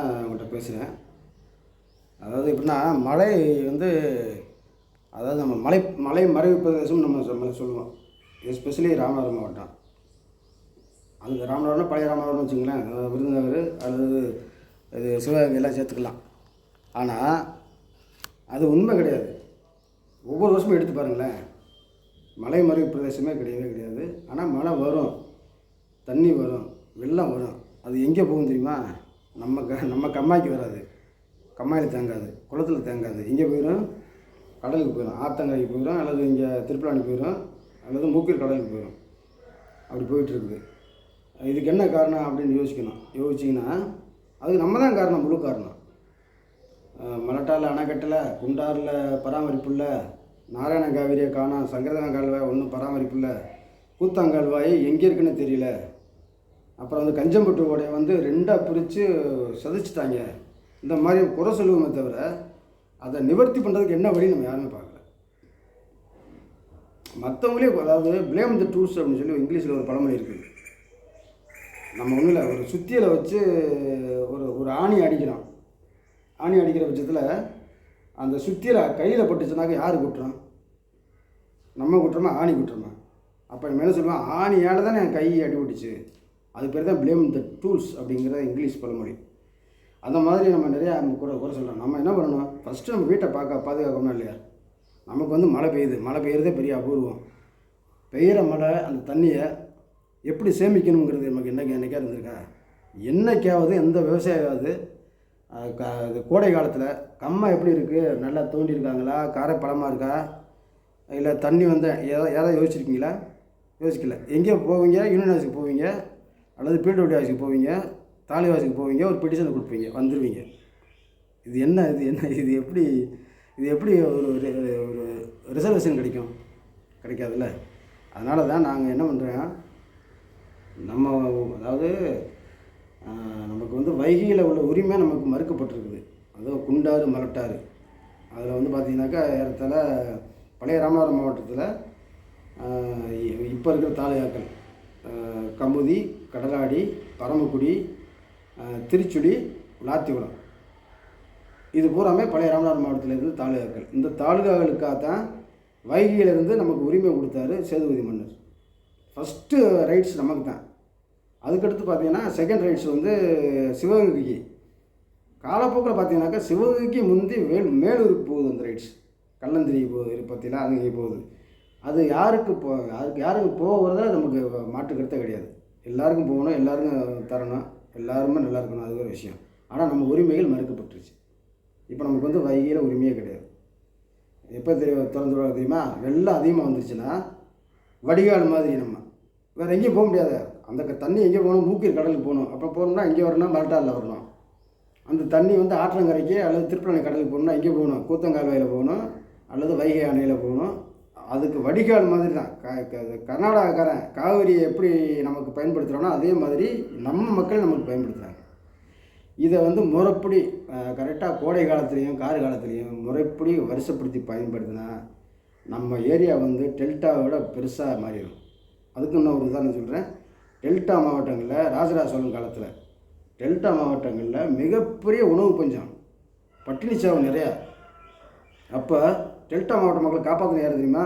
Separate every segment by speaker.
Speaker 1: தான் உங்கள்கிட்ட பேசுகிறேன் அதாவது எப்படின்னா மழை வந்து அதாவது நம்ம மலை மலை மறைவு பிரதேசம் நம்ம சொல்ல சொல்லுவோம். எஸ்பெஷலி ராமநாதபுரம் மாவட்டம். அந்த ராமநாதபுரம் பழைய ராமநாதபுரம் வச்சுங்களேன் அதாவது விருதுநகர் அல்லது இது சிவகங்கை எல்லாம் சேர்த்துக்கலாம். ஆனால் அது உண்மை கிடையாது. ஒவ்வொரு வருஷமும் எடுத்து பாருங்களேன். மலை மறைவு பிரதேசமே கிடையவே கிடையாது. ஆனால் மழை வரும். தண்ணி வரும். வெள்ளம் வரும். அது எங்கே போகும் தெரியுமா? நம்ம க நம்ம கம்மாய்க்கு வராது. கம்மாயில் தேங்காது. குளத்தில் தேங்காது. இங்கே போயிடும் கடலுக்கு போயிடும் ஆத்தங்கரைக்கு போயிடும் அல்லது இங்கே திருப்பலாணி போயிடும் அல்லது மூக்கீர் கடலுக்கு போயிடும் அப்படி போயிட்டுருக்குது. இதுக்கு என்ன காரணம் அப்படின்னு யோசிக்கணும். யோசிச்சிங்கன்னா அது நம்ம தான் காரணம் முழு காரணம். மலட்டால் அணைக்கட்டில் குண்டாரில் பராமரிப்பு இல்லை நாராயண காவிரியை காணும் சங்கரதன கால்வாய் ஒன்றும் பராமரிப்பு இல்லை கூத்தாங்கால்வாய் எங்கே இருக்குன்னு தெரியல. அப்புறம் வந்து கஞ்சம்பட்டு ஓடையை வந்து ரெண்டாக பிரித்து சதைச்சிட்டாங்க. இந்த மாதிரி குறை சொல்லுவோமே தவிர அதை நிவர்த்தி பண்ணுறதுக்கு என்ன வழி நம்ம யாருமே பார்க்கல. மற்றவங்களே அதாவது பிளேம் த டூல்ஸ் அப்படின்னு சொல்லி இங்கிலீஷில் ஒரு பழமொழி இருக்குது நம்ம ஒன்றும் இல்லை ஒரு சுத்தியலை வச்சு ஒரு ஒரு ஆணி அடிக்கிறோம் ஆணி அடிக்கிற பட்சத்தில் அந்த சுத்தியலை கையில் பட்டுச்சுனாக்க யார் குட்டுறோம் நம்ம குட்டுறோமா? ஆணி குட்டுறோமா? அப்போ நம்ம என்ன சொல்லுவோம்? ஆணியால் தான் என் கை அடிபட்டுச்சு. அது பேர் தான் blame த டூல்ஸ் அப்படிங்கிறத இங்கிலீஷ் பழமொழி. அந்த மாதிரி நம்ம நிறையா நம்ம கூட குறை சொல்கிறோம் நம்ம என்ன பண்ணணும்? ஃபஸ்ட்டு நம்ம வீட்டை பார்க்க பாதுகாக்கணும் இல்லையா? நமக்கு வந்து மழை பெய்யுது. மழை பெய்யுறதே பெரிய அபூர்வம். பெய்கிற மழை அந்த தண்ணியை எப்படி சேமிக்கணுங்கிறது நமக்கு என்னைக்கு என்னைக்கா இருந்திருக்கா? என்னைக்காவது எந்த விவசாயாவது க இது கோடை காலத்தில் கம்மா எப்படி இருக்குது நல்லா தோண்டியிருக்காங்களா காரை பழமாக இருக்கா? இல்லை தண்ணி வந்து ஏதாவது யாராவது யோசிச்சிருக்கீங்களா? யோசிக்கல. எங்கே போவீங்க யூனியன் போவீங்க அல்லது பிடபிள்யூ ஆஃபீஸுக்கு போவீங்க தாலிவாசிக்கு போவீங்க ஒரு பெட்டிஷன் கொடுப்பீங்க வந்துடுவீங்க இது என்ன இது என்ன இது எப்படி இது எப்படி ஒரு ஒரு- ஒரு ரிசர்வேஷன் கிடைக்கும்? கிடைக்காதுல்ல? அதனால தான் நாங்கள் என்ன பண்ணுறோம் நம்ம அதாவது நமக்கு வந்து வைகையில் உள்ள உரிமை நமக்கு மறுக்கப்பட்டிருக்குது. அதுவும் குண்டாறு மலட்டாறு. அதில் வந்து பார்த்திங்கனாக்கா ஏறத்தாழ பழைய ராமநாதபுரம் மாவட்டத்தில் இப்போ இருக்கிற தாலுகாக்கள். கமுதி கடலாடி பரமக்குடி திருச்சுடி லாத்திகுளம். இது பூராமே பழைய ராமநாதர் மாவட்டத்தில் இருந்து தாலுகாக்கள். இந்த தாலுகாக்களுக்காக தான் வைகையிலிருந்து நமக்கு உரிமை கொடுத்தாரு சேதுபதி மன்னர். ஃபஸ்ட்டு ரைட்ஸ் நமக்கு தான் அதுக்கடுத்து பார்த்தீங்கன்னா செகண்ட் ரைட்ஸ் வந்து சிவகங்கைக்கு. காலப்போக்கில் பார்த்தீங்கன்னாக்கா சிவகங்கைக்கு முந்தி வேல் மேலூருக்கு போகுது அந்த ரைட்ஸ் கள்ளந்திரிக்கு போகுது பார்த்தீங்கன்னா அங்கே போகுது. அது யாருக்கு போ யாருக்கு யாருக்கு போகிறதுல நமக்கு மாற்று கருத்தே கிடையாது. எல்லாருக்கும் போகணும் எல்லாருக்கும் தரணும் எல்லாருமே நல்லா இருக்கணும் அது ஒரு விஷயம். ஆனால் நம்ம உரிமைகள் மறுக்கப்பட்டுருச்சு. இப்போ நமக்கு வந்து வைகையில் உரிமையே கிடையாது. எப்போ தெரிய திறந்து தெரியுமா? வெள்ளம் அதிகமாக வந்துருச்சுன்னா வடிகால் மாதிரி நம்ம வேறு எங்கேயும் போக முடியாது. அந்த தண்ணி எங்கே போகணும் மூக்கீர் கடலுக்கு போகணும். அப்போ போகணும்னா இங்கே வரணும் மரட்டாலில் வரணும். அந்த தண்ணி வந்து ஆற்றங்கரைக்கு அல்லது திருப்பணி கடலுக்கு போகணும்னா இங்கே போகணும் கூத்தங்கால்வாயில் போகணும் அல்லது வைகை அணையில் போகணும். அதுக்கு வடிகால் மாதிரி தான் க கர்நாடகாக்காரன் காவிரியை எப்படி நமக்கு பயன்படுத்துகிறானோ அதே மாதிரி நம்ம மக்கள் நமக்கு பயன்படுத்துகிறாங்க இதை வந்து முறைப்படி கரெக்டாக கோடை காலத்துலேயும் கார் காலத்துலேயும் முறைப்படி வருஷப்படுத்தி பயன்படுத்தினா நம்ம ஏரியா வந்து டெல்டாவை விட பெருசாக மாறிடும். அதுக்கு இன்னும் ஒரு உதாரணம் சொல்கிறேன் டெல்டா மாவட்டங்களில் ராஜராஜ சோழன் காலத்தில் டெல்டா மாவட்டங்களில் மிகப்பெரிய உணவு பஞ்சம் பட்டினி சாவு நிறையா. அப்போ டெல்டா மாவட்ட மக்களை காப்பாற்றின யார் தெரியுமா?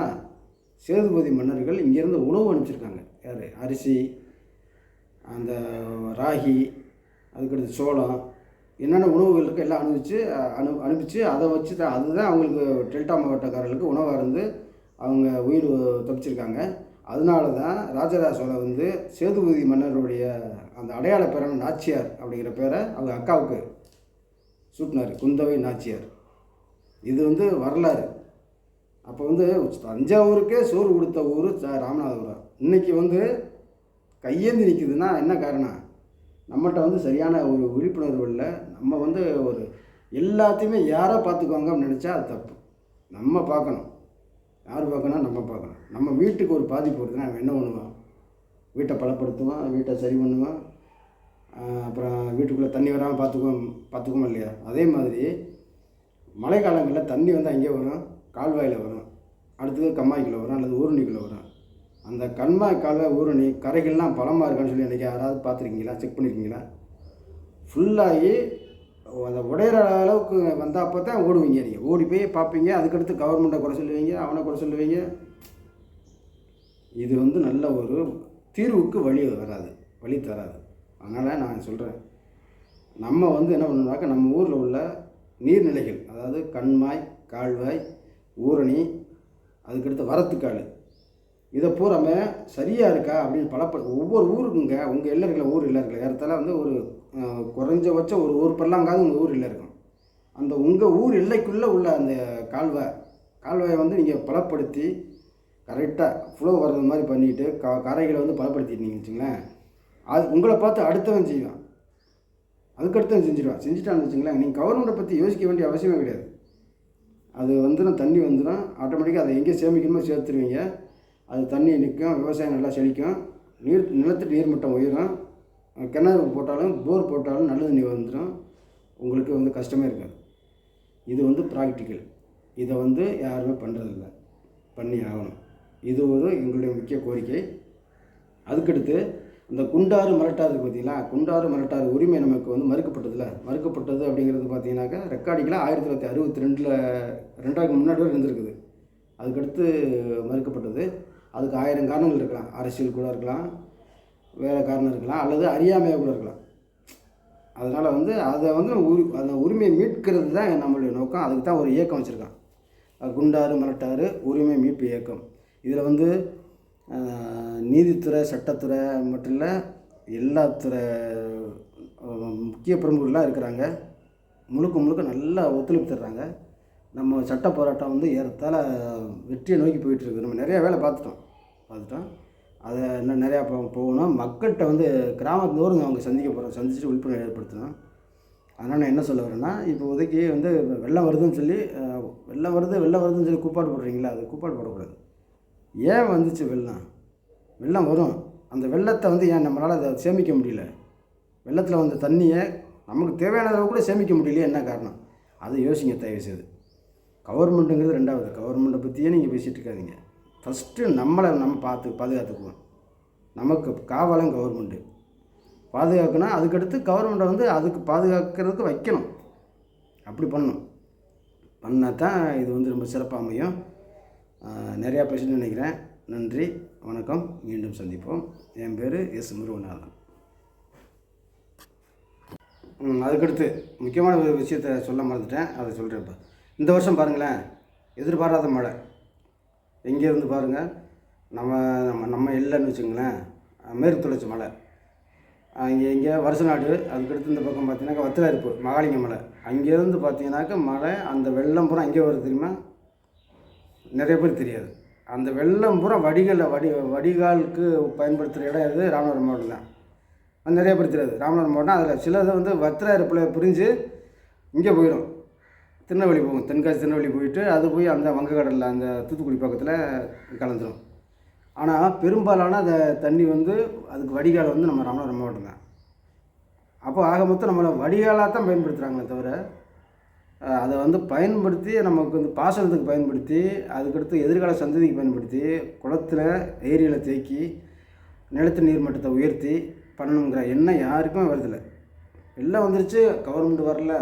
Speaker 1: சேதுபதி மன்னர்கள் இங்கேருந்து உணவு அனுப்பிச்சிருக்காங்க. யார்? அரிசி அந்த ராகி அதுக்கடுத்து சோளம் என்னென்ன உணவுகள் இருக்குது எல்லாம் அனுப்பிச்சு அனு அனுப்பிச்சு அதை வச்சு தான் அதுதான் அவங்களுக்கு டெல்டா மாவட்டக்காரர்களுக்கு உணவாக இருந்து அவங்க உயிர் தப்பிச்சிருக்காங்க. அதனால தான் ராஜராஜ சோழன் வந்து சேதுபதி மன்னருடைய அந்த அடையாள பேரான நாச்சியார் அப்படிங்கிற பேரை அவங்க அக்காவுக்கு சூட்டினார். குந்தவை நாச்சியார். இது வந்து வரலாறு. அப்போ வந்து தஞ்சாவூருக்கே சோறு கொடுத்த ஊர் ராமநாதபுரம். இன்றைக்கி வந்து கையேந்தி நிற்குதுன்னா என்ன காரணம்? நம்மகிட்ட வந்து சரியான ஒரு விழிப்புணர்வு இல்லை. நம்ம வந்து ஒரு எல்லாத்தையுமே யாரோ பார்த்துக்குவாங்க அப்படின்னு நினச்சா அது தப்பு. நம்ம பார்க்கணும். யார் பார்க்கணும் நம்ம பார்க்கணும். நம்ம வீட்டுக்கு ஒரு பாதிப்பு வருதுன்னா நம்ம என்ன பண்ணுவோம் வீட்டை பலப்படுத்துவோம் வீட்டை சரி பண்ணுவோம் அப்புறம் வீட்டுக்குள்ளே தண்ணி வராமல் பார்த்துக்குவோம் பார்த்துக்குவோம் இல்லையா? அதே மாதிரி மழை காலங்களில் தண்ணி வந்து அங்கே வரும்? கால்வாயில் வரும். அடுத்தது கம்மாய்க்குள்ள வரும் அல்லது ஊரணிக்குள்ளே வரும். அந்த கண்மாய் கால்வாய் ஊரணி கரைகள்லாம் பலமாக இருக்கான்னு சொல்லி அன்றைக்கி யாராவது பார்த்துருக்கீங்களா? செக் பண்ணியிருக்கீங்களா ஃபுல்லாகி அதை உடையிற அளவுக்கு வந்த அப்போ தான் ஓடுவீங்க நீங்கள் ஓடி போய் பார்ப்பீங்க. அதுக்கடுத்து கவர்மெண்ட்டை குறை சொல்லுவீங்க அவனை குறை சொல்லுவீங்க. இது வந்து நல்ல ஒரு தீர்வுக்கு வழி வராது வழி தராது. அதனால் நான் சொல்கிறேன் நம்ம வந்து என்ன பண்ணணும்னாக்கா நம்ம ஊரில் உள்ள நீர்நிலைகள் அதாவது கண்மாய் கால்வாய் ஊரணி அதுக்கடுத்து வரத்துக்காள் இதை பூராமே சரியாக இருக்கா அப்படின்னு பலப்ப ஒவ்வொரு ஊருக்குங்க உங்கள் இல்லறில் ஊர் இல்லறில் ஏறத்தால வந்து ஒரு குறைஞ்சபட்சம் ஒரு ஊர் பல்லாங்காவது உங்கள் ஊர் இல்லை இருக்கும். அந்த உங்கள் ஊர் எல்லைக்குள்ளே உள்ள அந்த கால்வாய் கால்வாயை வந்து நீங்கள் பலப்படுத்தி கரெக்டாக ஃப்ளோ வர்றது மாதிரி பண்ணிவிட்டு க கரைகளை வந்து பலப்படுத்திட்டீங்கன்னு வச்சுங்களேன் அது உங்களை பார்த்து அடுத்தவன் செய்வான். அதுக்கடுத்தவன் செஞ்சிடுவான் செஞ்சுட்டான்னு வச்சுங்களேன் நீங்கள் கவர்மெண்ட்டை பற்றி யோசிக்க வேண்டிய அவசியமே கிடையாது. அது வந்துடும் தண்ணி வந்துடும். ஆட்டோமேட்டிக்காக அதை எங்கே சேமிக்கணுமோ சேர்த்துருவீங்க. அது தண்ணி நிற்கும் விவசாயம் நல்லா செழிக்கும். நீர் நிலத்தடி நீர்மட்டம் உயரும். கிணறு போட்டாலும் போர் போட்டாலும் நல்ல தண்ணி வந்துடும். உங்களுக்கு வந்து கஷ்டமே இருக்காது. இது வந்து ப்ராக்டிக்கல் இதை வந்து யாருமே பண்ணுறதில்ல பண்ணி ஆகணும். இது ஒரு எங்களுடைய முக்கிய கோரிக்கை. அதுக்கடுத்து இந்த குண்டாறு மலட்டாறு பார்த்தீங்களா? குண்டாறு மரட்டார் உரிமை நமக்கு வந்து மறுக்கப்பட்டதில்ல மறுக்கப்பட்டது அப்படிங்கிறது பார்த்தீங்கன்னாக்கா ரெக்கார்டிங்கில் ஆயிரத்தி தொள்ளாயிரத்தி அறுபத்தி ரெண்டில் ரெண்டாயிரம் முன்னாடி வரை இருந்திருக்குது. அதுக்கடுத்து மறுக்கப்பட்டது. அதுக்கு ஆயிரம் காரணங்கள் இருக்கலாம். அரசியல் கூட இருக்கலாம் வேறு காரணம் இருக்கலாம் அல்லது அறியாமையாக கூட இருக்கலாம். அதனால் வந்து அதை வந்து உரி அந்த உரிமையை மீட்கிறது தான் நம்மளுடைய நோக்கம். அதுக்கு தான் ஒரு இயக்கம் வச்சுருக்கான். குண்டாறு மலட்டாறு உரிமை மீட்பு இயக்கம். இதில் வந்து நீதித்துறை சட்டத்துறை மட்டும் இல்லை எல்லா துறை முக்கிய பிரமுகர்களாக இருக்கிறாங்க. முழுக்க முழுக்க நல்லா ஒத்துழைப்பு தர்றாங்க. நம்ம சட்ட போராட்டம் வந்து ஏறத்தால் வெற்றியை நோக்கி போயிட்டுருக்கு நம்ம நிறையா வேலை பார்த்துட்டோம். பார்த்துட்டோம். அதை இன்னும் நிறையா போ போகணும். மக்கள்கிட்ட வந்து கிராமத்தோறும் அவங்க சந்திக்க போகிறோம் சந்திச்சுட்டு விழிப்புணர்வு ஏற்படுத்தணும். அதனால் நான் என்ன சொல்ல வரேன்னா இப்போ உதக்கி வந்து வெள்ளம் வருதுன்னு சொல்லி வெள்ளம் வருது வெள்ளம் வருதுன்னு சொல்லி கூப்பாடு போடுறீங்களா? அது கூப்பாடு போடக்கூடாது. ஏன் வந்துச்சு வெள்ளம்? வெள்ளம் வரும். அந்த வெள்ளத்தை வந்து ஏன் நம்மளால் அதை சேமிக்க முடியல? வெள்ளத்தில் வந்த தண்ணியை நமக்கு தேவையான அளவு கூட சேமிக்க முடியலையே என்ன காரணம்? அதை யோசிங்க தயவு செய்து. கவர்மெண்ட்டுங்கிறது ரெண்டாவது. கவர்மெண்ட்டை பற்றியே நீங்கள் பேசிகிட்டு இருக்காதீங்க. ஃபஸ்ட்டு நம்மளை நம்ம பார்த்து பாதுகாத்துக்குவோம். நமக்கு காவலம் கவர்மெண்ட்டு. பாதுகாக்கணும் அதுக்கடுத்து கவர்மெண்ட்டை வந்து அதுக்கு பாதுகாக்கிறதுக்கு வைக்கணும். அப்படி பண்ணணும். பண்ணால் தான் இது வந்து ரொம்ப சிறப்பாக அமையும். நிறையா பேசணும்னு நினைக்கிறேன். நன்றி வணக்கம். மீண்டும் சந்திப்போம். என் பேர் எஸ் முருகநாதன் அதுக்கடுத்து முக்கியமான ஒரு விஷயத்த சொல்ல மறந்துட்டேன். அதை சொல்கிறேன் இப்போ. இந்த வருஷம் பாருங்களேன் எதிர்பாராத மழை. எங்கே இருந்து பாருங்கள் நம்ம நம்ம நம்ம இல்லைன்னு வச்சுங்களேன் மேற்கு தொடர்ச்சி மலை. இங்கே இங்கே வருஷ நாடு அதுக்கடுத்து இந்த பக்கம் பார்த்தீங்கன்னாக்கா வத்திராயிருப்பு மகாலிங்க மலை. அங்கேருந்து பார்த்தீங்கன்னாக்கா மழை அந்த வெள்ளம் பூரா அங்கே வருது தெரியுமா? நிறைய பேர் தெரியாது. அந்த வெள்ளம் பூரா வடிகளில் வடி வடிகாலுக்கு பயன்படுத்துகிற இடம் எது? ராமநாதபுரம் மாவட்டம் தான் அது நிறைய பேர் தெரியாது. ராமநாதபுரம் மாவட்டம் அதில் சிலது வந்து வத்திராயிருப்பில் பிரிஞ்சு இங்கே போயிடும். திருநெல்வேலி போகும். தென்காசி திருநெல்வேலி போயிட்டு அது போய் அந்த வங்கக்கடலில் அந்த தூத்துக்குடி பக்கத்தில் கலந்துடும் ஆனால் பெரும்பாலான அந்த தண்ணி வந்து அதுக்கு வடிகால் வந்து நம்ம ராமநாதபுரம் மாவட்டம் தான் அப்போ ஆக மொத்தம் நம்மளை வடிகாலாக தான் பயன்படுத்துகிறாங்களே தவிர அதை வந்து பயன்படுத்தி நமக்கு வந்து பாசனத்துக்கு பயன்படுத்தி அதுக்கடுத்து எதிர்கால சந்ததிக்கு பயன்படுத்தி குளத்துல ஏரியில் தேக்கி நிலத்து நீர் மட்டத்தை உயர்த்தி பண்ணணுங்கிற எண்ணம் யாருக்குமே வருதில்லை. எல்லாம் வந்துருச்சு கவர்மெண்ட் வரல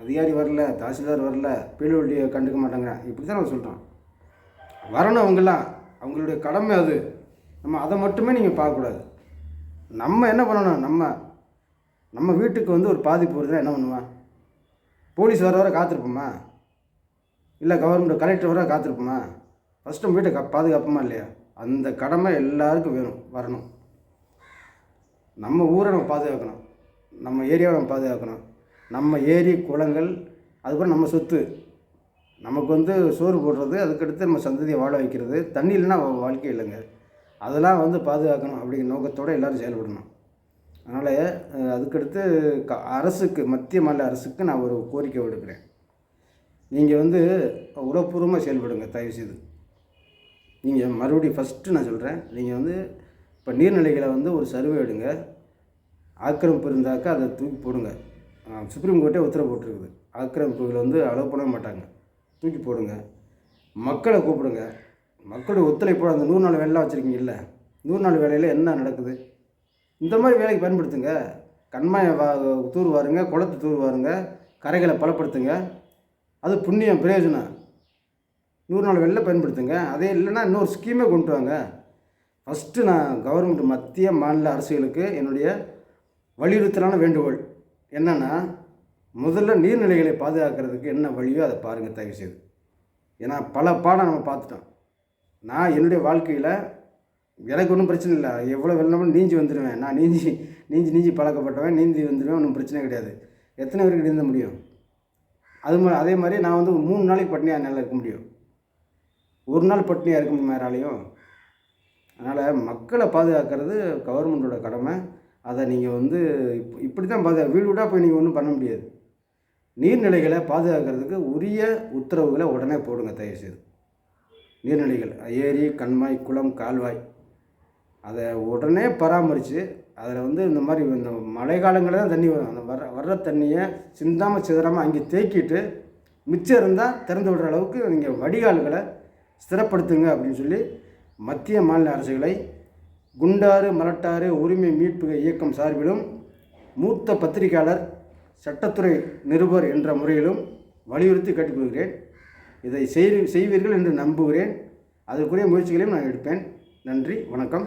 Speaker 1: அதிகாரி வரல தாசில்தார் வரல பிஎல்ஓடியை கண்டுக்க மாட்டாங்க இப்படி தான் நான் சொல்கிறோம் வரணும் அவங்கெல்லாம் அவங்களுடைய கடமை அது. நம்ம அதை மட்டுமே நீங்கள் பார்க்கக்கூடாது. நம்ம என்ன பண்ணணும்? நம்ம நம்ம வீட்டுக்கு வந்து ஒரு பாதிப்பு வருதுன்னா என்ன பண்ணுவேன் போலீஸ் வர வர காத்திருப்போமா? இல்லை கவர்மெண்ட் கலெக்டர் வர காத்திருப்போமா? ஃபஸ்ட்டு நம்ம வீட்டை க பாதுகாப்போமா இல்லையா? அந்த கடமை எல்லாருக்கும் வேணும் வரணும். நம்ம ஊரை நம்ம பாதுகாக்கணும். நம்ம ஏரியாவை நம்ம பாதுகாக்கணும். நம்ம ஏரி குளங்கள் அதுக்கப்புறம் நம்ம சொத்து. நமக்கு வந்து சோறு போடுறது அதுக்கடுத்து நம்ம சந்ததியை வாழ வைக்கிறது. தண்ணி இல்லைன்னா வாழ்க்கை இல்லைங்க. அதெல்லாம் வந்து பாதுகாக்கணும் அப்படிங்கிற நோக்கத்தோடு எல்லோரும் செயல்படணும். அதனால் அதுக்கடுத்து க அரசுக்கு மத்திய மாநில அரசுக்கு நான் ஒரு கோரிக்கை விடுக்கிறேன். நீங்கள் வந்து உளப்பூர்வமாக செயல்படுங்க தயவுசெய்து நீங்கள் மறுபடியும் ஃபஸ்ட்டு நான் சொல்கிறேன் நீங்கள் வந்து இப்போ நீர்நிலைகளை வந்து ஒரு சர்வே எடுங்க. ஆக்கிரமிப்பு இருந்தாக்கா அதை தூக்கி போடுங்க. சுப்ரீம் கோர்ட்டே உத்தரவு போட்டிருக்குது. ஆக்கிரமிப்புகளை வந்து அலோவ் பண்ண மாட்டாங்க. தூக்கி போடுங்க. மக்களை கூப்பிடுங்க. மக்களுடைய ஒத்துழைப்போடு அந்த நூறு நாள் வேலைலாம் வச்சுருக்கீங்கல்ல? நூறு நாள் வேலையில் என்ன நடக்குது? இந்த மாதிரி வேலைக்கு பயன்படுத்துங்க. கண்மாயை வா தூர் வாருங்க குளத்து தூர் வாருங்க கரைகளை பலப்படுத்துங்க. அது புண்ணியம் பிரயோஜனம். நூறு நாள் வெளில பயன்படுத்துங்க. அதே இல்லைன்னா இன்னொரு ஸ்கீமே கொண்டு வாங்க. ஃபஸ்ட்டு நான் கவர்மெண்ட் மத்திய மாநில அரசுகளுக்கு என்னுடைய வலியுறுத்தலான வேண்டுகோள். என்னென்னா முதல்ல நீர்நிலைகளை பாதுகாக்கிறதுக்கு என்ன வழியோ அதை பாருங்கள் தயவு செய்து ஏன்னா பல பாடம் நம்ம பார்த்துட்டோம். நான் என்னுடைய வாழ்க்கையில் எனக்கு ஒன்றும் பிரச்சனை இல்லை. எவ்வளோ வெள்ளமும் நீஞ்சி வந்துடுவேன் நான் நீஞ்சி நீஞ்சி நீஞ்சி பழக்கப்பட்டவன் நீந்தி வந்துடுவேன் ஒன்றும் பிரச்சனை கிடையாது. எத்தனை பேருக்கு நீந்த முடியும்? அது மா அதே மாதிரி நான் வந்து மூணு நாளைக்கு பட்டினியாக என்னால் இருக்க முடியும். ஒரு நாள் பட்டினியாக இருக்க முடியுமா யாராலையும்? அதனால் மக்களை பாதுகாக்கிறது கவர்மெண்ட்டோட கடமை. அதை நீங்கள் வந்து இப் இப்படி தான் பாதுகா வீடு வீடாக போய் நீங்கள் ஒன்றும் பண்ண முடியாது. நீர்நிலைகளை பாதுகாக்கிறதுக்கு உரிய உத்தரவுகளை உடனே போடுங்க தயவு செய்து. நீர்நிலைகள் ஏரி கண்மாய் குளம் கால்வாய். அதை உடனே பராமரித்து அதில் வந்து இந்த மாதிரி இந்த மழை காலங்களில் தான் தண்ணி வரும். அந்த வர்ற வர்ற தண்ணியை சிந்தாமல் சிதறாமல் அங்கே தேக்கிட்டு மிச்சம் இருந்தால் திறந்து விடுற அளவுக்கு நீங்கள் வடிகால்களை ஸ்திரப்படுத்துங்க அப்படின்னு சொல்லி மத்திய மாநில அரசுகளை குண்டாறு மலட்டாறு உரிமை மீட்பு இயக்கம் சார்பிலும் மூத்த பத்திரிகையாளர் சட்டத்துறை நிருபர் என்ற முறையிலும் வலியுறுத்தி கேட்டுக்கொள்கிறேன். இதை செய் செய்வீர்கள் என்று நம்புகிறேன். அதற்குரிய முயற்சிகளையும் நான் எடுப்பேன். நன்றி வணக்கம்.